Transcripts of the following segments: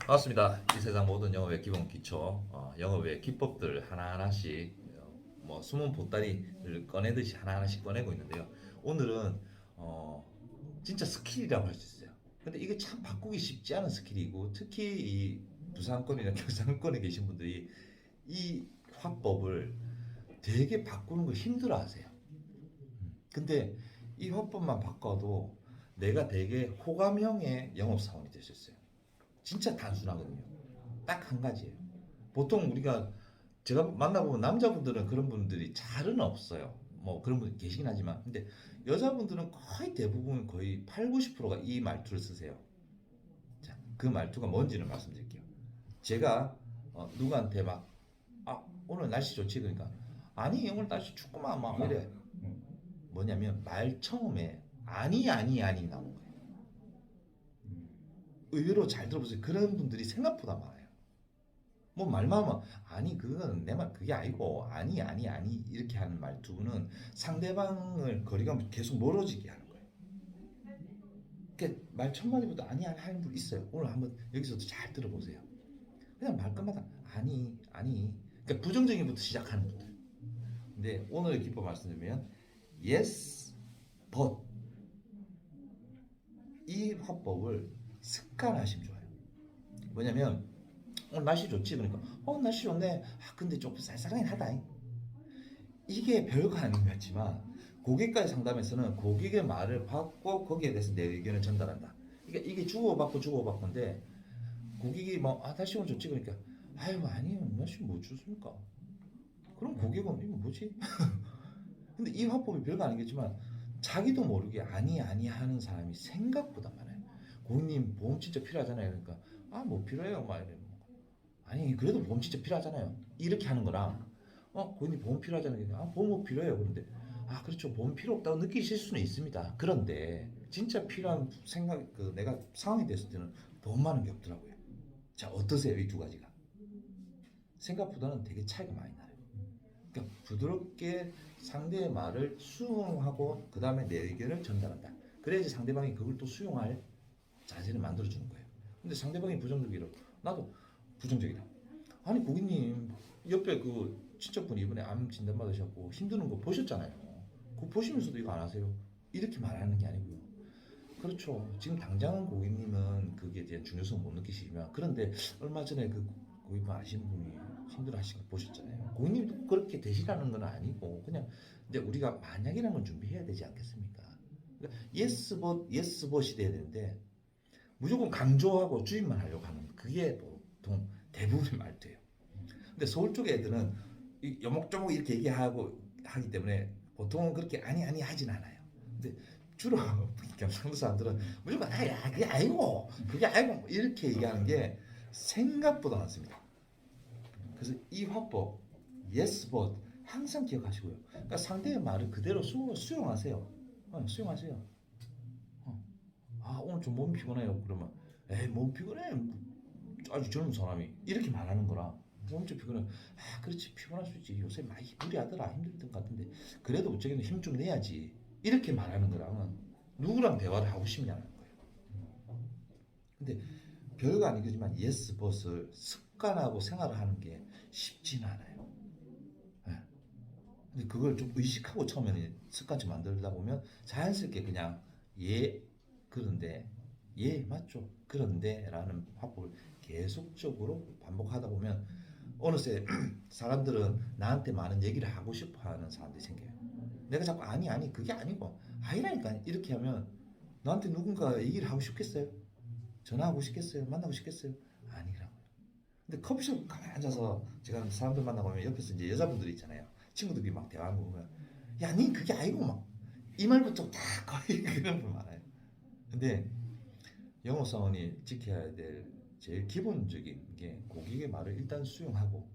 반갑습니다. 이 세상 모든 영업의 기본 기초, 어, 영업의 기법들 하나하나씩 어, 뭐 숨은 보따리를 꺼내듯이 하나하나씩 꺼내고 있는데요. 오늘은 어, 진짜 스킬이라고 할 수 있어요. 근데 이게 참 바꾸기 쉽지 않은 스킬이고 특히 이 부산권이나 경상권에 계신 분들이 이 화법을 되게 바꾸는 거 힘들어하세요. 음, 근데 이 화법만 바꿔도 내가 되게 호감형의 영업 사원이 될 수 있어요. 진짜 단순하거든요. 딱 한 가지예요. 보통 우리가 제가 만나보면 남자분들은 그런 분들이 잘은 없어요. 뭐 그런 분들 계시긴 하지만 근데 여자분들은 거의 대부분 거의 8, 90%가 이 말투를 쓰세요. 자, 그 말투가 뭔지는 말씀드릴게요. 제가 어, 누구한테 막 아, 오늘 날씨 좋지 그러니까 아니 오늘 날씨 춥구만 막 이래. 뭐냐면 말 처음에 아니 아니 아니 나오는 거예요. 의외로 잘 들어보세요. 그런 분들이 생각보다 많아요. 뭐 말만 하면 아니 그건 내 말 그게 아니고 아니 아니 아니 이렇게 하는 말투는 상대방을 거리가 계속 멀어지게 하는 거예요. 그러니까 말 첫마디부터 아니 아니 하는 분 있어요. 오늘 한번 여기서도 잘 들어보세요. 그냥 말끝마다 아니 아니 그러니까 부정적인 부터 시작하는 분들. 근데 오늘의 기법 말씀드리면 yes but 이 화법을 습관하시면 좋아요. 뭐냐면 오늘 날씨 좋지 그러니까 어 날씨 좋네. 아 근데 조금 쌀쌀하긴 하다. 이게 별거 아닌 것 같지만 고객과의 상담에서는 고객의 말을 받고 거기에 대해서 내 의견을 전달한다. 그러니까 이게 주고받고 주고받고인데 고객이 뭐아 날씨 오늘 좋지 그러니까 아유 아니요 날씨 뭐 좋습니까? 그럼 고객은 이거 뭐지? 근데 이 화법이 별거 아니겠지만 자기도 모르게 아니 아니 하는 사람이 생각보다 많아요. 고객님 보험 진짜 필요하잖아요. 그러니까 아 뭐 필요해요. 막 이래. 아니 그래도 보험 진짜 필요하잖아요. 이렇게 하는 거랑 어 고객님 보험 필요하잖아요. 그러니까, 아 보험 뭐 필요해요. 그런데 아 그렇죠 보험 필요 없다고 느끼실 수는 있습니다. 그런데 진짜 필요한 생각 그 내가 상황이 됐을 때는 보험 많은 게 없더라고요. 자 어떠세요 이 두 가지가? 생각보다는 되게 차이가 많이 나요. 그러니까 부드럽게 상대의 말을 수용하고 그 다음에 내 의견을 전달한다. 그래야지 상대방이 그걸 또 수용할 자세를 만들어주는 거예요. 근데 상대방이 부정적이라 나도 부정적이다. 아니 고객님 옆에 그 친척분이 이번에 암 진단 받으셨고 힘드는 거 보셨잖아요. 그거 보시면서도 이거 안 하세요? 이렇게 말하는 게 아니고요. 그렇죠. 지금 당장은 고객님은 그게 대한 중요성 못 느끼시지만 그런데 얼마 전에 그 고객분 아시는 분이 힘들어하시는 거 보셨잖아요. 고객님도 그렇게 되시라는 건 아니고 그냥 근데 우리가 만약이라는 건 준비해야 되지 않겠습니까? 그러니까 but yes but이 돼야 되는데 무조건 강조하고 주입만 하려고 하는 그게 보통 대부분의 말투예요. 근데 서울 쪽 애들은 이 여목조목 이렇게 얘기하고 하기 때문에 보통은 그렇게 아니 아니 하진 않아요. 근데 주로 경상도 사람들은 무조건 아야 그게 아니고 그게 아니고 이렇게 얘기하는 게 생각보다 많습니다. 그래서 이 화법 yes but 항상 기억하시고요. 그러니까 상대의 말을 그대로 수, 수용하세요. 어, 수용하세요. 어. 아 오늘 좀 몸 피곤해요. 그러면 에이 몸 피곤해. 아주 젊은 사람이 이렇게 말하는 거라 몸좀 피곤해. 아 그렇지 피곤할 수 있지. 요새 많이 무리하더라 힘들던 것 같은데 그래도 어쩌겠는 힘 좀 내야지. 이렇게 말하는 거랑은 누구랑 대화를 하고 싶냐는 거예요. 근데 별거 아니겠지만 예스 버스를 습관하고 생활을 하는 게 쉽지는 않아요. 예. 근데 그걸 좀 의식하고 처음에는 습관처럼 만들다 보면 자연스럽게 그냥 예 그런데 예 맞죠 그런데 라는 화법을 계속적으로 반복하다 보면 어느새 사람들은 나한테 많은 얘기를 하고 싶어 하는 사람들이 생겨요. 내가 자꾸 아니 아니 그게 아니고 아니라니까 이렇게 하면 나한테 누군가 얘기를 하고 싶겠어요? 전화하고 싶겠어요? 만나고 싶겠어요? 아니라고요. 근데 커피숍 가만히 앉아서 제가 사람들 만나보면 옆에서 이제 여자분들이 있잖아요. 친구들이 막 대화하는 거 보면 야, 니 그게 아니고 막 이 말부터 다 거의 그런 분 많아요. 근데 영업 사원이 지켜야 될 제일 기본적인 게 고객의 말을 일단 수용하고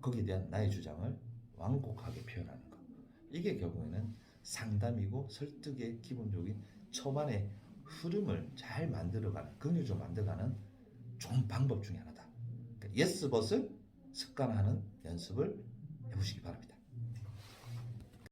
거기에 대한 나의 주장을 완곡하게 표현하는 것. 이게 결국에는 상담이고 설득의 기본적인 초반의 흐름을 잘 만들어가는 긍휼적으로 만들어가는 좋은 방법 중에 하나다. 그러니까 예스 벗을 습관하는 연습을 해보시기 바랍니다.